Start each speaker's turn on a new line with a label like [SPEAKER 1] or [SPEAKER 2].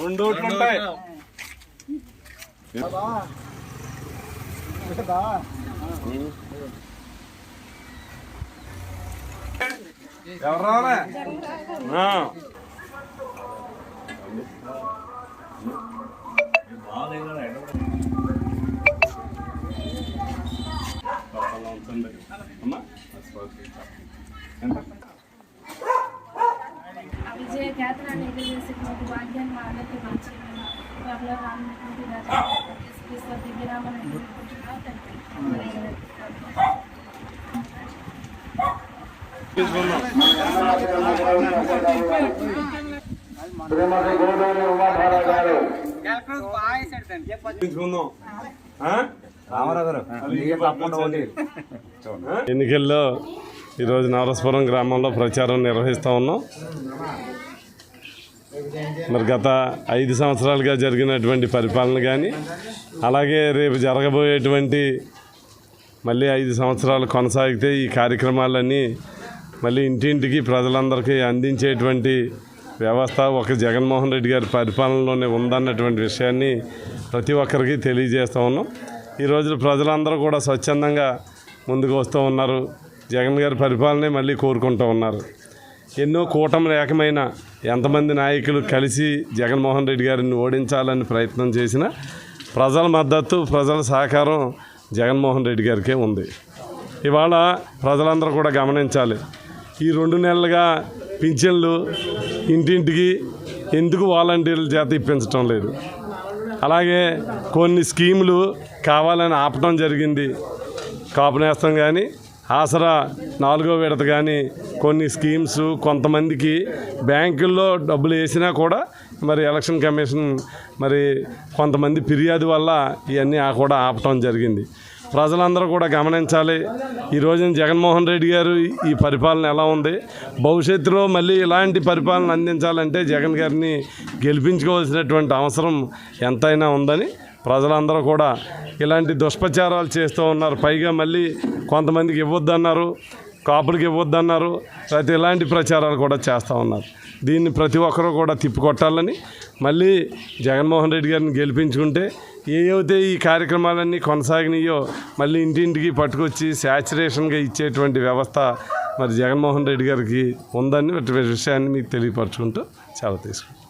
[SPEAKER 1] రెండు ఓట్లు ఉంటాయి ఎవరు రావాలి. అమ్మా ఎంత?
[SPEAKER 2] విజయ ఖ్యాతనాన్ని ఎదుర్కొనేసినటువంటి భాగ్యాన్ని మా అందరికీ మంచి దివ్యరామని
[SPEAKER 3] శ్రీమతి గోదావరి గారు
[SPEAKER 1] ఎన్నికల్లో ఈరోజు నవరసపురం గ్రామంలో ప్రచారం నిర్వహిస్తూ ఉన్నాం. మరి గత ఐదు సంవత్సరాలుగా జరిగినటువంటి పరిపాలన కానీ అలాగే రేపు జరగబోయేటువంటి మళ్ళీ ఐదు సంవత్సరాలు కొనసాగితే ఈ కార్యక్రమాలన్నీ మళ్ళీ ఇంటింటికి ప్రజలందరికీ అందించేటువంటి వ్యవస్థ ఒక జగన్మోహన్ రెడ్డి గారి పరిపాలనలోనే ఉందన్నటువంటి విషయాన్ని ప్రతి ఒక్కరికి తెలియజేస్తూ ఉన్నాం. ఈ రోజు ప్రజలందరూ కూడా స్వచ్ఛందంగా ముందుకు వస్తూ ఉన్నారు. జగన్ గారి పరిపాలనే మళ్ళీ కోరుకుంటూ ఉన్నారు. ఎన్నో కూటమి ఏకమైన ఎంతమంది నాయకులు కలిసి జగన్మోహన్ రెడ్డి గారిని ఓడించాలని ప్రయత్నం చేసినా ప్రజల మద్దతు ప్రజల సహకారం జగన్మోహన్ రెడ్డి గారికే ఉంది. ఇవాళ ప్రజలందరూ కూడా గమనించాలి. ఈ రెండు నెలలుగా పింఛన్లు ఇంటింటికి ఎందుకు వాలంటీర్ల చేత ఇప్పించటం లేదు. అలాగే కొన్ని స్కీములు కావాలని ఆపటం జరిగింది. కాపు నేస్తం కానీ ఆసరా నాలుగో విడత కానీ కొన్ని స్కీమ్స్ కొంతమందికి బ్యాంకుల్లో డబ్బులు వేసినా కూడా మరి ఎలక్షన్ కమిషన్ మరి కొంతమంది ఫిర్యాదు వల్ల ఇవన్నీ ఆ కూడా ఆపటం జరిగింది. ప్రజలందరూ కూడా గమనించాలి. ఈ రోజున జగన్మోహన్ రెడ్డి గారు ఈ పరిపాలన ఎలా ఉంది? భవిష్యత్తులో మళ్ళీ ఇలాంటి పరిపాలన అందించాలంటే జగన్ గారిని గెలిపించుకోవాల్సినటువంటి అవసరం ఎంతైనా ఉందని ప్రజలందరూ కూడా ఇలాంటి దుష్ప్రచారాలు చేస్తూ ఉన్నారు. పైగా మళ్ళీ కొంతమందికి ఇవ్వద్దన్నారు కాపులకి ఇవ్వద్దన్నారు లేకపోతే ఇలాంటి ప్రచారాలు కూడా చేస్తూ ఉన్నారు. దీన్ని ప్రతి ఒక్కరూ కూడా తిప్పికొట్టాలని మళ్ళీ జగన్మోహన్ రెడ్డి గారిని గెలిపించుకుంటే ఏవైతే ఈ కార్యక్రమాలన్నీ కొనసాగినాయో మళ్ళీ ఇంటింటికి పట్టుకొచ్చి శాచురేషన్గా ఇచ్చేటువంటి వ్యవస్థ మరి జగన్మోహన్ రెడ్డి గారికి ఉందని విషయాన్ని మీకు తెలియపరచుకుంటూ చాలా తీసుకుంటాం